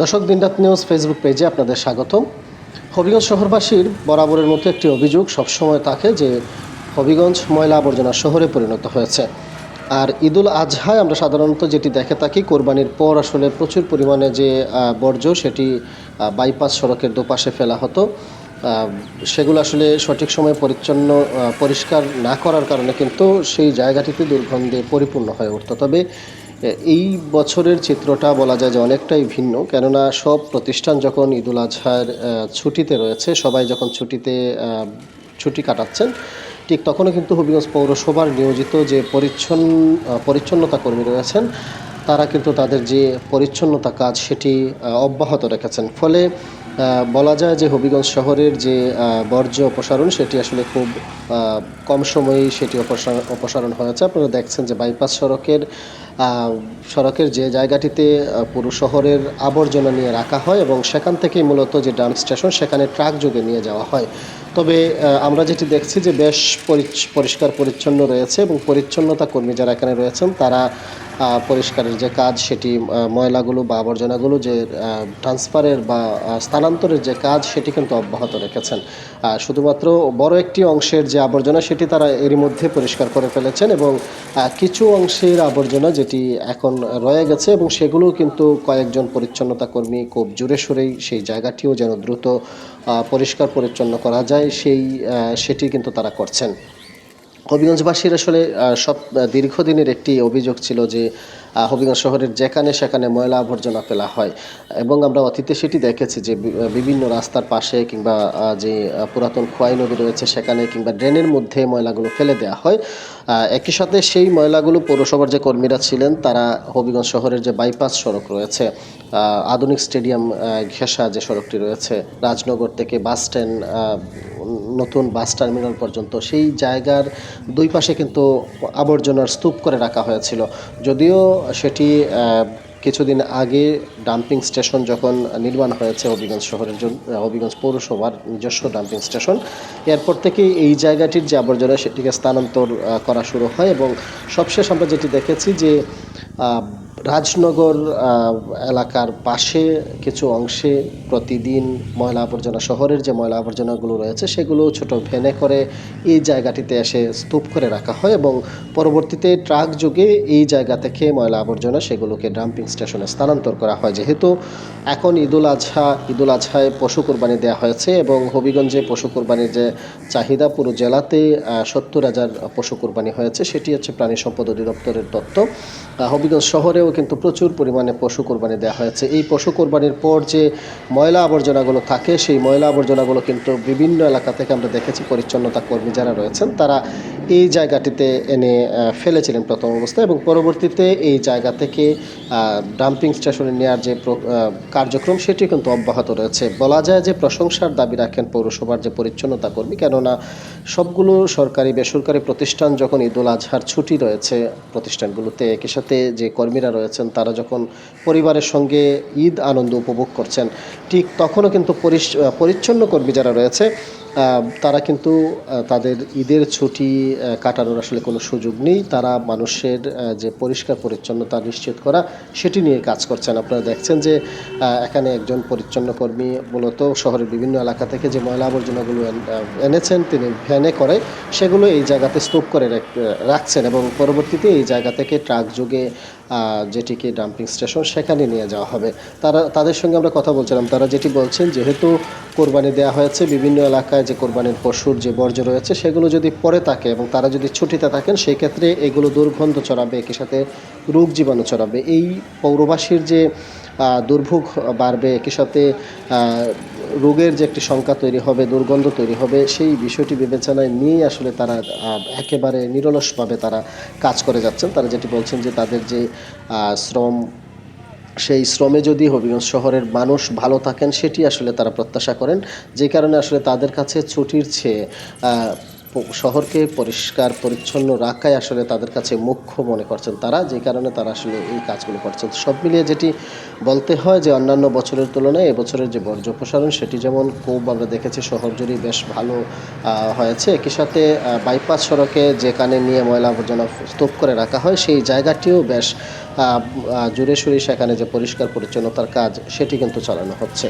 দর্শক দিনরাত news Facebook পেজে আপনাদের স্বাগতম। হবিগঞ্জ শহরবাসীর বরাবরের মতো একটি অভিযোগ সবসময় থাকে যে হবিগঞ্জ ময়লা আবর্জনা শহরে পরিণত হয়েছে। আর ঈদুল আজহায় আমরা সাধারণত যেটি দেখে থাকি, কোরবানির পর আসলে প্রচুর পরিমাণে যে বর্জ্য সেটি বাইপাস সড়কের দুপাশে ফেলা হতো। সেগুলো আসলে সঠিক সময়ে পরিচ্ছন্ন পরিষ্কার না করার কারণে কিন্তু সেই জায়গাটিতে দুর্গন্ধে পরিপূর্ণ হয়ে উঠতো। তবে এই বছরের চিত্রটা বলা যায় যে অনেকটাই ভিন্ন। কেননা সব প্রতিষ্ঠান যখন ঈদুল আজহার ছুটিতে রয়েছে, সবাই যখন ছুটিতে ছুটি কাটাচ্ছেন, ঠিক তখনও কিন্তু হবিগঞ্জ পৌরসভার নিয়োজিত যে পরিচ্ছন্ন পরিচ্ছন্নতা কর্মী রয়েছেন, তারা কিন্তু তাদের যে পরিচ্ছন্নতা কাজ সেটি অব্যাহত রেখেছেন। ফলে বলা যায় যে হবিগঞ্জ শহরের যে বর্জ্য অপসারণ, সেটি আসলে খুব কম সময়েই সেটি অপসারণ হয়েছে। আপনারা দেখছেন যে বাইপাস সড়কের সড়কের যে জায়গাটিতে পুরো শহরের আবর্জনা নিয়ে রাখা হয় এবং সেখান থেকেই মূলত যে ডাম্প স্টেশন, সেখানে ট্রাক যোগে নিয়ে যাওয়া হয়। তবে আমরা যেটি দেখছি যে বেশ পরিষ্কার পরিচ্ছন্ন রয়েছে এবং পরিচ্ছন্নতা কর্মী যারা এখানে রয়েছেন, তারা পরিষ্কারের যে কাজ, সেটি ময়লাগুলো বা আবর্জনাগুলো যে ট্রান্সফারের বা স্থানান্তরের যে কাজ, সেটি কিন্তু অব্যাহত রেখেছেন। শুধুমাত্র বড় একটি অংশের যে আবর্জনা, সেটি তারা এরই মধ্যে পরিষ্কার করে ফেলেছেন এবং কিছু অংশের আবর্জনা যেটি এখন রয়ে গেছে এবং সেগুলো কিন্তু কয়েকজন পরিচ্ছন্নতা কর্মী খুব জোরে সোরেই সেই জায়গাটিও যেন দ্রুত পরিষ্কার পরিচ্ছন্ন করা যায়, সেই সেটি কিন্তু তারা করছেন। হবিগঞ্জবাসীর আসলে সব দীর্ঘদিনের একটি অভিযোগ ছিল যে হবিগঞ্জ শহরের যেখানে সেখানে ময়লা আবর্জনা ফেলা হয়। এবং আমরা অতীতে সেটি দেখেছি যে বিভিন্ন রাস্তার পাশে কিংবা যে পুরাতন খোয়াই নদী রয়েছে সেখানে কিংবা ড্রেনের মধ্যে ময়লাগুলো ফেলে দেওয়া হয়। একই সাথে সেই ময়লাগুলো পৌরসভার যে কর্মীরা ছিলেন, তারা হবিগঞ্জ শহরের যে বাইপাস সড়ক রয়েছে আধুনিক স্টেডিয়াম ঘেঁষা যে সড়কটি রয়েছে, রাজনগর থেকে বাস স্ট্যান্ড নতুন বাস টার্মিনাল পর্যন্ত সেই জায়গার দুই পাশে কিন্তু আবর্জনার স্তূপ করে রাখা হয়েছিল। যদিও সেটি কিছুদিন আগে ডাম্পিং স্টেশন যখন নির্মাণ হয়েছে হবিগঞ্জ শহরের জন্য হবিগঞ্জ পৌরসভার নিজস্ব ডাম্পিং স্টেশন, এরপর থেকে এই জায়গাটির যে আবর্জনা সেটিকে স্থানান্তর করা শুরু হয় এবং সবশেষ আমরা যেটি দেখেছি যে রাজনগর এলাকার পাশে কিছু অংশে প্রতিদিন ময়লা আবর্জনা, শহরের যে ময়লা আবর্জনাগুলো রয়েছে, সেগুলো ছোট ভ্যানে করে এই জায়গাটিতে এসে স্তূপ করে রাখা হয় এবং পরবর্তীতে ট্রাক যোগে এই জায়গা থেকে ময়লা আবর্জনা সেগুলোকে ডাম্পিং স্টেশনে স্থানান্তর করা হয়। যেহেতু এখন ঈদুল আজহা, ঈদুল আজহায় পশু কোরবানি দেওয়া হয়েছে এবং হবিগঞ্জে পশু কোরবানির যে চাহিদা, পুরো জেলাতে সত্তর হাজার পশু কোরবানি হয়েছে, সেটি হচ্ছে প্রাণী সম্পদ অধিদপ্তরের তথ্য। হবিগঞ্জ শহরেও কিন্তু প্রচুর পরিমাণে পশু কোরবানি দেওয়া হয়েছে। এই পশু কোরবানির পর যে ময়লা আবর্জনাগুলো থাকে, সেই ময়লা আবর্জনাগুলো কিন্তু বিভিন্ন এলাকা থেকে আমরা দেখেছি, পরিচ্ছন্নতা কর্মী যারা রয়েছেন, তারা এই জায়গাটিতে এনে ফেলেছিলেন প্রথম অবস্থায় এবং পরবর্তীতে এই জায়গা থেকে ডাম্পিং স্টেশনে নেওয়ার যে কার্যক্রম, সেটি কিন্তু অব্যাহত রয়েছে। বলা যায় যে প্রশংসার দাবি রাখেন পৌরসভার যে পরিচ্ছন্নতা কর্মী, কেননা সবগুলো সরকারি, বেসরকারি প্রতিষ্ঠান যখন ঈদুল আজহার ছুটি রয়েছে, প্রতিষ্ঠানগুলোতে একই সাথে যে কর্মীরা রয়েছেন, তারা যখন পরিবারের সঙ্গে ঈদ আনন্দ উপভোগ করছেন, ঠিক তখনও কিন্তু পরিচ্ছন্ন কর্মী যারা রয়েছে তারা কিন্তু তাদের ঈদের ছুটি কাটানোর আসলে কোনো সুযোগ নেই। তারা মানুষের যে পরিষ্কার পরিচ্ছন্নতা নিশ্চিত করা, সেটি নিয়ে কাজ করছেন। আপনারা দেখছেন যে এখানে একজন পরিচ্ছন্ন কর্মী মূলত শহরের বিভিন্ন এলাকা থেকে যে ময়লা আবর্জনাগুলো এনেছেন, তিনি ভ্যানে করে, সেগুলো এই জায়গাতে স্তূপ করে রাখছেন এবং পরবর্তীতে এই জায়গা থেকে ট্রাক যোগে যেটিকে ডাম্পিং স্টেশন, সেখানে নিয়ে যাওয়া হবে। তারা, তাদের সঙ্গে আমরা কথা বলছিলাম। তারা যেটি বলছেন, যেহেতু কোরবানি দেওয়া হয়েছে, বিভিন্ন এলাকায় যে কোরবানির পশুর যে বর্জ্য রয়েছে, সেগুলো যদি পরে থাকে এবং তারা যদি ছুটিতে থাকেন সেই ক্ষেত্রে এগুলো দুর্গন্ধ চড়াবে একই সাথে রোগ জীবাণু চড়াবে এই পৌরবাসীর যে দুর্ভোগ বাড়বে একই সাথে রোগের যে একটি সংখ্যা তৈরি হবে, দুর্গন্ধ তৈরি হবে, সেই বিষয়টি বিবেচনায় নিয়ে আসলে তারা একেবারে নিরলসভাবে তারা কাজ করে যাচ্ছেন। তারা যেটি বলছেন যে তাদের যে শ্রম সেই শ্রমে যদি হবিগঞ্জ শহরের মানুষ ভালো থাকেন, সেটি আসলে তারা প্রত্যাশা করেন। যে কারণে আসলে তাদের কাছে ছুটির চেয়ে শহরকে পরিষ্কার, পরিচ্ছন্ন রাখাই আসলে তাদের কাছে মুখ্য মনে করছেন তারা। যে কারণে তারা আসলে এই কাজগুলো করছেন। সব মিলিয়ে যেটি বলতে হয় যে, অন্যান্য বছরের তুলনায় এবছরের যে বর্জ্য প্রসারণ, সেটি যেমন খুব আমরা দেখেছি, শহর জুড়েই বেশ ভালো হয়েছে। একই সাথে বাইপাস সড়কে যেখানে নিয়ে ময়লা আবর্জনা স্তূপ করে রাখা হয়, সেই জায়গাটিও বেশ জুড়ে সুরে সেখানে যে পরিষ্কার, পরিচ্ছন্নতার কাজ, সেটি কিন্তু চালানো হচ্ছে।